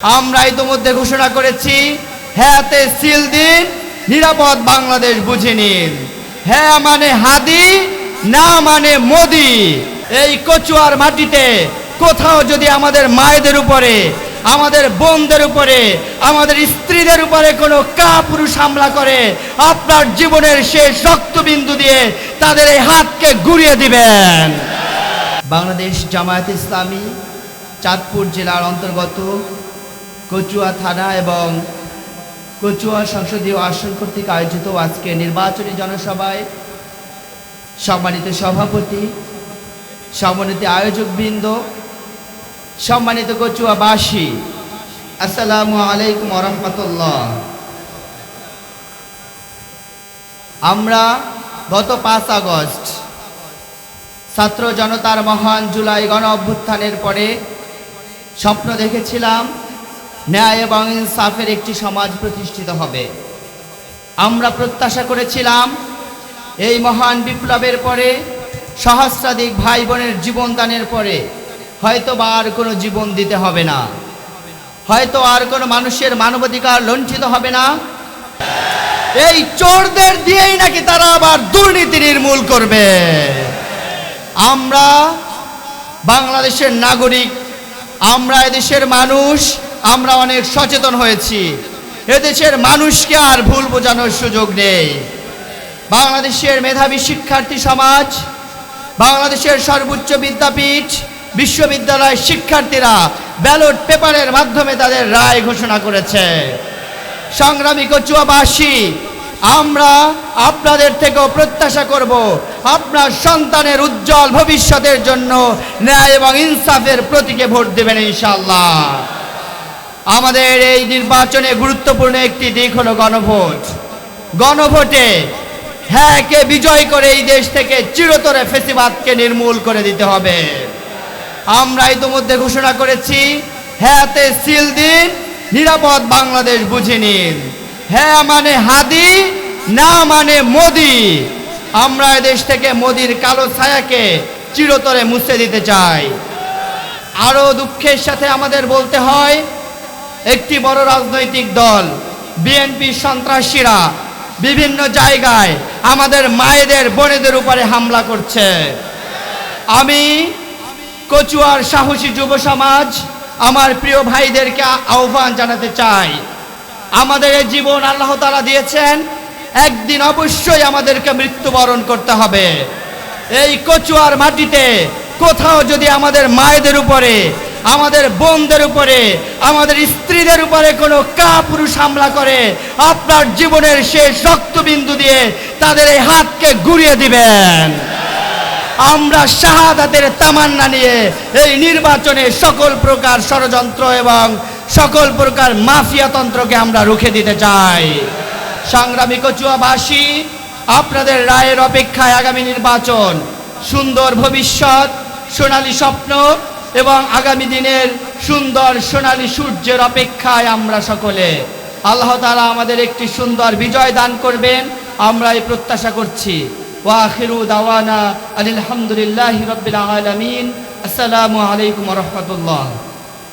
আমরা ইতোমধ্যে ঘোষণা করেছি, হ্যাঁতে সিল দিন, নিরাপদ বাংলাদেশ বুঝে নিন। হ্যাঁ মানে হাদি, না মানে মোদি। এই কচুয়ার মাটিতে কোথাও যদি আমাদের মায়েদের উপরে, আমাদের বোনদের উপরে, আমাদের স্ত্রীদের উপরে কোনো কা পুরুষ হামলা করে, আপনার জীবনের শেষ রক্তবিন্দু দিয়ে তাদের এই হাতকে ঘুরিয়ে দিবেন। বাংলাদেশ জামায়াত ইসলামী চাঁদপুর জেলার অন্তর্গত কচুয়া থানা এবং কচুয়া সংসদীয় আসন কর্তৃক আয়োজিত আজকে নির্বাচনী জনসভায় সম্মানিত সভাপতি, সম্মানিত আয়োজকবৃন্দ, সম্মানিত কচুয়াবাসী, আসসালামু আলাইকুম রহমতুল্লাহ আমরা গত পাঁচ আগস্ট ছাত্র জনতার মহান জুলাই গণ অভ্যুত্থানের পরে স্বপ্ন দেখেছিলাম ন্যায় এবং ইনসাফের একটি সমাজ প্রতিষ্ঠিত হবে। আমরা প্রত্যাশা করেছিলাম, এই মহান বিপ্লবের পরে, সহস্রাধিক ভাই বোনের জীবনদানের পরে হয়তো বা আর কোনো জীবন দিতে হবে না। হয়তো আর কোনো মানুষের মানবাধিকার লঞ্ছিত হবে না। এই চোরদের দিয়েই নাকি তারা আবার দুর্নীতি নির্মূল করবে। আমরা বাংলাদেশের নাগরিক, আমরা এদেশের মানুষ আমরা অনেক সচেতন হয়েছি। এদেশের মানুষকে আর ভুল বোঝানোর সুযোগ নেই। বাংলাদেশের মেধাবী শিক্ষার্থী সমাজ, বাংলাদেশের সর্বোচ্চ বিদ্যাপীঠ, বিশ্ববিদ্যালয় শিক্ষার্থীরা ব্যালট পেপারের মাধ্যমে তাদের রায় ঘোষণা করেছে। সংগ্রামী কচুয়াবাসী, আমরা আপনাদের থেকেও প্রত্যাশা করব আপনার সন্তানের উজ্জ্বল ভবিষ্যতের জন্য ন্যায় এবং ইনসাফের প্রতীকে ভোট দেবেন ইনশাল্লাহ আমাদের এই নির্বাচনে গুরুত্বপূর্ণ একটি দিক হলো গণভোট। গণভোটে হ্যাঁ কে বিজয় করে এই দেশ থেকে চিরতরে ফেসিবাদকে নির্মূল করে দিতে হবে। আমরা ইতোমধ্যে ঘোষণা করেছি, হ্যাঁতে সিল দিন, নিরাপদ বাংলাদেশ বুঝে নিন। হ্যাঁ মানে হাদি, না মানে মোদি। আমরা দেশ থেকে মোদির কালো ছায়াকে চিরতরে মুছে দিতে চাই। আরও দুঃখের সাথে আমাদের বলতে হয় একটি বড় রাজনৈতিক দল, বিএনপি সন্ত্রাসীরা বিভিন্ন জায়গায় আমাদের মায়েদের, বোনেদের উপরে হামলা করছে। আমি কচুয়ার সাহসী যুব সমাজ আমার প্রিয় ভাইদেরকে আহ্বান জানাতে চাই। আমাদের জীবন আল্লাহ তালা দিয়েছেন, একদিন অবশ্যই আমাদেরকে মৃত্যুবরণ করতে হবে। এই কচুয়ার মাটিতে কোথাও যদি আমাদের মায়েদের উপরে আমাদের বোনদের উপরে, আমাদের স্ত্রীদের উপরে কোনো কা পুরুষ হামলা করে, আপনার জীবনের শেষ রক্তবিন্দু দিয়ে তাদের এই হাতকে ঘুরিয়ে দিবেন। আমরা শাহাদাতের তামান্না নিয়ে এই নির্বাচনে সকল প্রকার ষড়যন্ত্র এবং সকল প্রকার মাফিয়াতন্ত্রকে আমরা রুখে দিতে চাই। সংগ্রামী কচুয়াবাসী আপনাদের রায়ের অপেক্ষায় আগামী নির্বাচন, সুন্দর ভবিষ্যৎ, সোনালী স্বপ্ন এবং আগামী দিনের সুন্দর সোনালী সূর্যের অপেক্ষায় আমরা সকলে। আল্লাহ তালা আমাদের একটি সুন্দর বিজয় দান করবেন। আমরা এই প্রত্যাশা করছি। ওয়াখিরু দাওয়ানা আলহামদুলিল্লাহি আলামিন। আসসালামু আলাইকুম রাহমাতুল্লাহ।